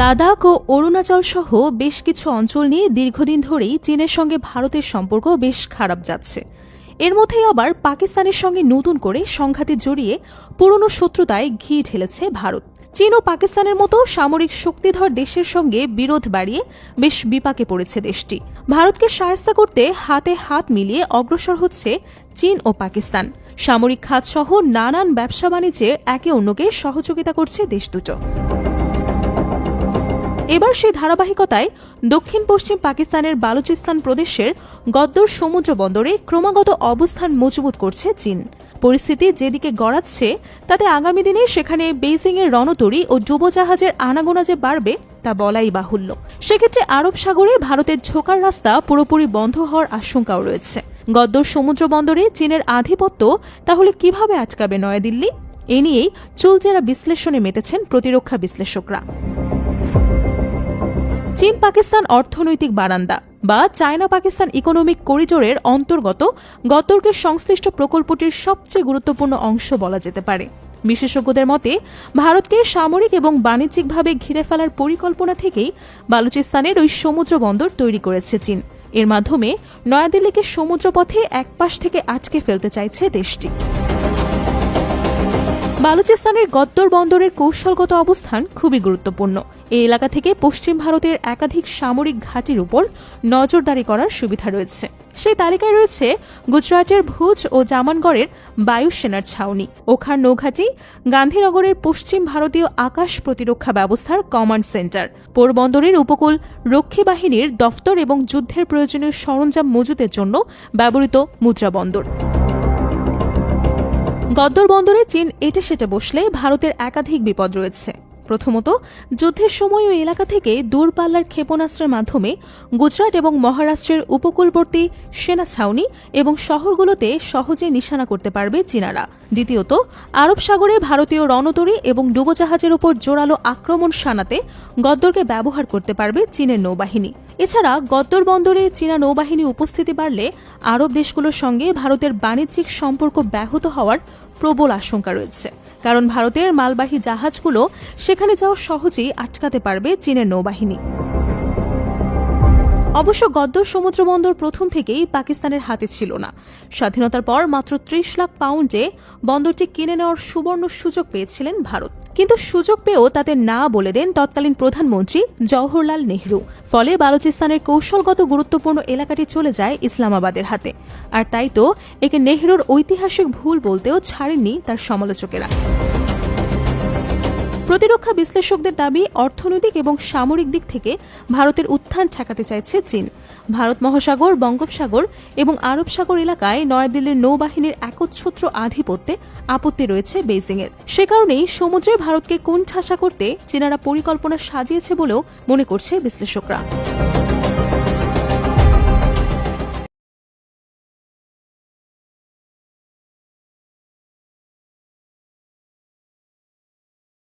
লাদাখ ও অরুণাচল সহ বেশ কিছু অঞ্চল নিয়ে দীর্ঘদিন ধরেই চীনের সঙ্গে ভারতের সম্পর্ক বেশ খারাপ যাচ্ছে। এর মধ্যেই আবার পাকিস্তানের সঙ্গে নতুন করে সংঘাতে জড়িয়ে পুরনো শত্রুতায় ঘি ঢেলেছে ভারত। চীন ও পাকিস্তানের মতো সামরিক শক্তিধর দেশের সঙ্গে বিরোধ বাড়িয়ে বেশ বিপাকে পড়েছে দেশটি। ভারতকে সায়স্তা করতে হাতে হাত মিলিয়ে অগ্রসর হচ্ছে চীন ও পাকিস্তান। সামরিক খাতসহ নানান ব্যবসা বাণিজ্যে একে অন্যকে সহযোগিতা করছে দেশ দুটো। এবার সেই ধারাবাহিকতায় দক্ষিণ পশ্চিম পাকিস্তানের বালুচিস্তান প্রদেশের গদ্দর সমুদ্র বন্দরে ক্রমাগত অবস্থান মজবুত করছে চীন। পরিস্থিতি যেদিকে গড়াচ্ছে, তাতে আগামী দিনে সেখানে বেইজিংয়ের রণতরী ও ডুবোজাহাজের আনাগোনা যে বাড়বে, তা বলাই বাহুল্য। সেক্ষেত্রে আরব সাগরে ভারতের ঝোকার রাস্তা পুরোপুরি বন্ধ হওয়ার আশঙ্কাও রয়েছে। গদ্দর সমুদ্র বন্দরে চীনের আধিপত্য তাহলে কীভাবে আটকাবে নয়াদিল্লি? এ নিয়েই চুলচেরা বিশ্লেষণে মেতেছেন প্রতিরক্ষা বিশ্লেষকরা। চীন, পাকিস্তান অর্থনৈতিক বারান্দা বা চায়না, পাকিস্তান ইকোনমিক করিডোরের অন্তর্গত গতর্কের সংশ্লিষ্ট প্রকল্পটির সবচেয়ে গুরুত্বপূর্ণ অংশ বলা যেতে পারে। বিশেষজ্ঞদের মতে, ভারতকে সামরিক এবং বাণিজ্যিকভাবে ঘিরে ফেলার পরিকল্পনা থেকেই বালুচিস্তানের ওই সমুদ্র বন্দর তৈরি করেছে চীন। এর মাধ্যমে নয়াদিল্লিকে সমুদ্রপথে একপাশ থেকে আটকে ফেলতে চাইছে দেশটি। বালুচিস্তানের গদ্দর বন্দরের কৌশলগত অবস্থান খুবই গুরুত্বপূর্ণ। এই এলাকা থেকে পশ্চিম ভারতের একাধিক সামরিক ঘাঁটির উপর নজরদারি করার সুবিধা রয়েছে। সেই তালিকায় রয়েছে গুজরাটের ভুজ ও জামানগড়ের বায়ুসেনার ছাউনি। ওখার নৌঘাটি গান্ধীনগরের পশ্চিম ভারতীয় আকাশ প্রতিরক্ষা ব্যবস্থার কমান্ড সেন্টার। পোরবন্দরের উপকূল রক্ষী বাহিনীর দফতর এবং যুদ্ধের প্রয়োজনীয় সরঞ্জাম মজুতের জন্য ব্যবহৃত মুদ্রা বন্দর। গদ্দর বন্দরে চীন এটা সেটা বসলে ভারতের একাধিক বিপদ রয়েছে। প্রথমত, যুদ্ধের সময় ওই এলাকা থেকে দূরপাল্লার ক্ষেপণাস্ত্রের মাধ্যমে গুজরাট এবং মহারাষ্ট্রের উপকূলবর্তী সেনা ছাউনি এবং শহরগুলোতে সহজে নিশানা করতে পারবে চীনারা। দ্বিতীয়ত, আরব সাগরে ভারতীয় রণতরী এবং ডুবোজাহাজের উপর জোরালো আক্রমণ শানাতে গদ্দরকে ব্যবহার করতে পারবে চীনের নৌবাহিনী। এছাড়া, গদ্দর বন্দরে চীনা নৌবাহিনী উপস্থিতি বাড়লে আরব দেশগুলোর সঙ্গে ভারতের বাণিজ্যিক সম্পর্ক ব্যাহত হওয়ার প্রবল আশঙ্কা রয়েছে। কারণ ভারতের মালবাহী জাহাজগুলো সেখানে যাওয়া সহজেই আটকাতে পারবে চীনের নৌবাহিনী। অবশ্য গদ্দর সমুদ্র বন্দর প্রথম থেকেই পাকিস্তানের হাতে ছিল না। স্বাধীনতার পর মাত্র ত্রিশ লাখ পাউন্ডে বন্দরটি কিনে নেওয়ার সুবর্ণ সুযোগ পেয়েছিলেন ভারত। কিন্তু সুযোগ পেয়েও তাতে না বলে দেন তৎকালীন প্রধানমন্ত্রী জওহরলাল নেহরু। ফলে বালুচিস্তানের কৌশলগত গুরুত্বপূর্ণ এলাকাটি চলে যায় ইসলামাবাদের হাতে। আর তাই তো একে নেহরুর ঐতিহাসিক ভুল বলতেও ছাড়েননি তার সমালোচকেরা। প্রতিরক্ষা বিশ্লেষকদের দাবি, অর্থনৈতিক এবং সামরিক দিক থেকে ভারতের উত্থান ঠেকাতে চাইছে চীন। ভারত মহাসাগর, বঙ্গোপসাগর এবং আরব সাগর এলাকায় নয়াদিল্লির নৌবাহিনীর একচ্ছত্র আধিপত্যে আপত্তি রয়েছে বেইজিংয়ের। সে কারণেই সমুদ্রে ভারতকে কোণঠাসা করতে চীনারা পরিকল্পনা সাজিয়েছে বলেও মনে করছে বিশ্লেষকরা।